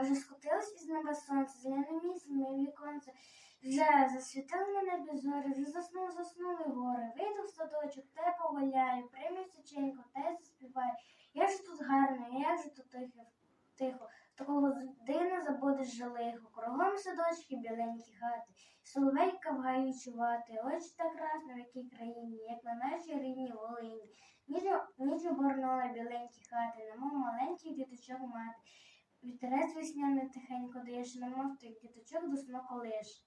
Оже скотилось із неба сонце, зелене місце, моє віконце. Вже засвітили на небі вже заснув, заснули гори. Вийду в садочок, те погуляю, прийму січенько, й заспіваю. Як же тут гарно, як же тут тихо, тихо. Такого дина забудеш жалиху. Кругом садочки, біленькі хати. Соловейка в гаю чувати. Очі так красно в якій країні, як на нашій рідній Волині. Ніч оборнула біленькі хати, немов маленьких діточок мати. Вітерець весняний тихенько дише, немов тих діточок до сну колиш.